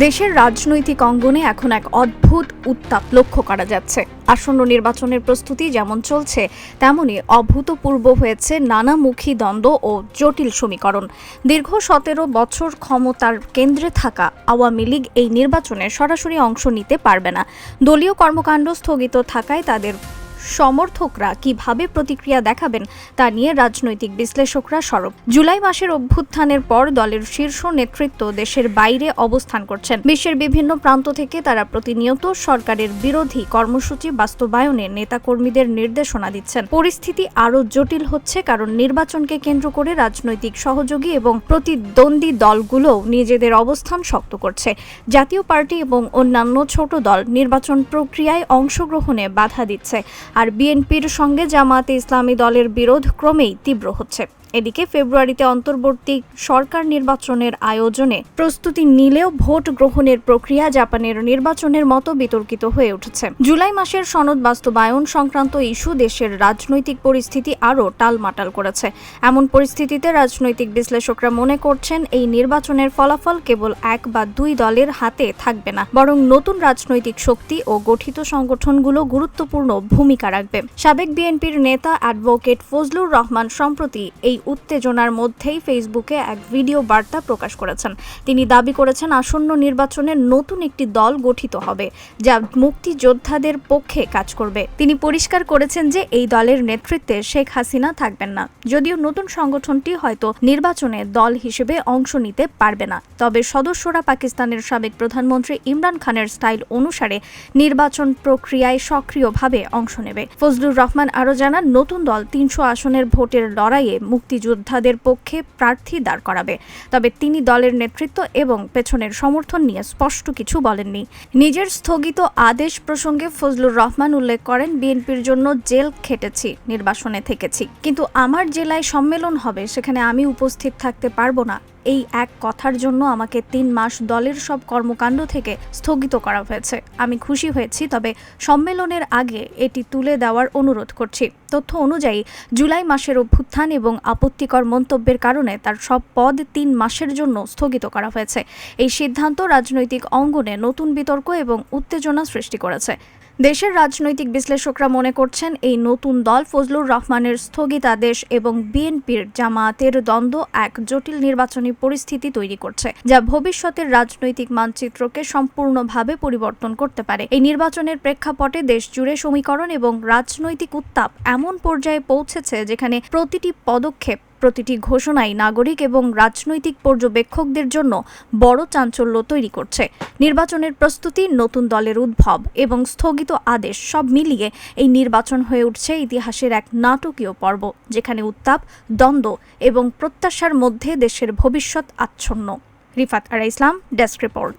দেশের রাজনৈতিক অঙ্গনে এখন এক অদ্ভুত উত্তাপ লক্ষ্য করা যাচ্ছে। আসন্ন নির্বাচনের প্রস্তুতি যেমন চলছে তেমনি অভূতপূর্ব হয়েছে নানামুখী দ্বন্দ্ব ও জটিল সমীকরণ। দীর্ঘ সতেরো বছর ক্ষমতার কেন্দ্রে থাকা আওয়ামী লীগ এই নির্বাচনে সরাসরি অংশ নিতে পারবে না। দলীয় কর্মকাণ্ড স্থগিত থাকায় তাদের সমর্থকরা কীভাবে প্রতিক্রিয়া দেখাবেন তা নিয়ে রাজনৈতিক বিশ্লেষকরা সরব। জুলাই মাসের অভ্যুত্থানের পর দলের শীর্ষ নেতৃত্ব দেশের বাইরে অবস্থান করছেন। বিশ্বের বিভিন্ন প্রান্ত থেকে তারা প্রতিনিয়ত সরকারের বিরোধী কর্মসূচি বাস্তবায়নে নেতাকর্মীদের নির্দেশনা দিচ্ছেন। পরিস্থিতি আরও জটিল হচ্ছে কারণ নির্বাচনকে কেন্দ্র করে রাজনৈতিক সহযোগী এবং প্রতিদ্বন্দ্বী দলগুলোও নিজেদের অবস্থান শক্ত করছে। জাতীয় পার্টি এবং অন্যান্য ছোট দল নির্বাচন প্রক্রিয়ায় অংশগ্রহণে বাধা দিচ্ছে। আর বিএনপির সঙ্গে জামাতে ইসলামী দলের বিরোধ ক্রমেই তীব্র হচ্ছে। এদিকে ফেব্রুয়ারিতে অন্তর্বর্তী সরকার নির্বাচনের আয়োজনে প্রস্তুতি নিলেও ভোট গ্রহণের প্রক্রিয়া জাপানের নির্বাচনের মতো বিতর্কিত হয়ে উঠেছে। জুলাই মাসের সনদ বাস্তবায়ন সংক্রান্ত ইস্যু দেশের রাজনৈতিক পরিস্থিতি আরও টালমাটাল করেছে। এমন পরিস্থিতিতে রাজনৈতিক বিশ্লেষকরা মনে করছেন এই নির্বাচনের ফলাফল কেবল এক বা দুই দলের হাতে থাকবে না, বরং নতুন রাজনৈতিক শক্তি ও গঠিত সংগঠনগুলো গুরুত্বপূর্ণ ভূমিকা রাখবে। সাবেক বিএনপির নেতা অ্যাডভোকেট ফজলুর রহমান সম্প্রতি এই উত্তেজনার মধ্যেই ফেসবুকে এক ভিডিও বার্তা প্রকাশ করেছেন। তিনি দাবি করেছেন, আসন্ন নির্বাচনে নতুন একটি দল গঠিত হবে, যা মুক্তিযোদ্ধাদের পক্ষে কাজ করবে। তিনি পরিষ্কার করেছেন যে এই দলের নেতৃত্বে শেখ হাসিনা থাকবেন না। যদিও নতুন সংগঠনটি হয়তো নির্বাচনে দল হিসেবে অংশ নিতে পারবে না। তবে সদস্যরা পাকিস্তানের সাবেক প্রধানমন্ত্রী ইমরান খানের স্টাইল অনুসারে নির্বাচন প্রক্রিয়ায় সক্রিয়ভাবে অংশ নেবে। ফজলুর রহমান আরও জানান, নতুন দল তিনশো আসনের ভোটের লড়াইয়ে মুক্তিযোদ্ধাদের পক্ষে প্রার্থী দাঁড় করাবে। তবে তিনি দলের নেতৃত্ব এবং পেছনের সমর্থন নিয়ে স্পষ্ট কিছু বলেননি। নিজের স্থগিত আদেশ প্রসঙ্গে ফজলুর রহমান উল্লেখ করেন, বিএনপির জন্য জেল খেটেছি, নির্বাসনে থেকেছি। কিন্তু আমার জেলায় সম্মেলন হবে, সেখানে আমি উপস্থিত থাকতে পারব না। এই এক কথার জন্য আমাকে তিন মাস দলের সব কর্মকাণ্ড থেকে স্থগিত করা হয়েছে। আমি খুশি হয়েছি, তবে সম্মেলনের আগে এটি তুলে দেওয়ার অনুরোধ করছি। তথ্য অনুযায়ী, জুলাই মাসের অভ্যুত্থান এবং আপত্তিকর মন্তব্যের কারণে তার সব পদ তিন মাসের জন্য স্থগিত করা হয়েছে। এই সিদ্ধান্ত রাজনৈতিক অঙ্গনে নতুন বিতর্ক এবং উত্তেজনা সৃষ্টি করেছে। দেশের রাজনৈতিক বিশ্লেষকরা মনে করছেন এই নতুন দল ফজলুর রহমানের স্থগিতাদেশ এবং বিএনপির জামায়াতের দ্বন্দ্ব এক জটিল নির্বাচনী পরিস্থিতি তৈরি করছে, যা ভবিষ্যতের রাজনৈতিক মানচিত্রকে সম্পূর্ণভাবে পরিবর্তন করতে পারে। এই নির্বাচনের প্রেক্ষাপটে দেশ জুড়ে সমীকরণ এবং রাজনৈতিক উত্তাপ এমন পর্যায়ে পৌঁছেছে যেখানে প্রতিটি পদক্ষেপ প্রতিটি ঘোষণাই নাগরিক এবং রাজনৈতিক পর্যবেক্ষকদের জন্য বড় চাঞ্চল্য তৈরি করছে। নির্বাচনের প্রস্তুতি, নতুন দলের উদ্ভব এবং স্থগিত আদেশ সব মিলিয়ে এই নির্বাচন হয়ে উঠছে ইতিহাসের এক নাটকীয় পর্ব, যেখানে উত্তাপ, দ্বন্দ্ব এবং প্রত্যাশার মধ্যে দেশের ভবিষ্যৎ আচ্ছন্ন। রিফাত আর ইসলাম, ডেস্ক রিপোর্ট।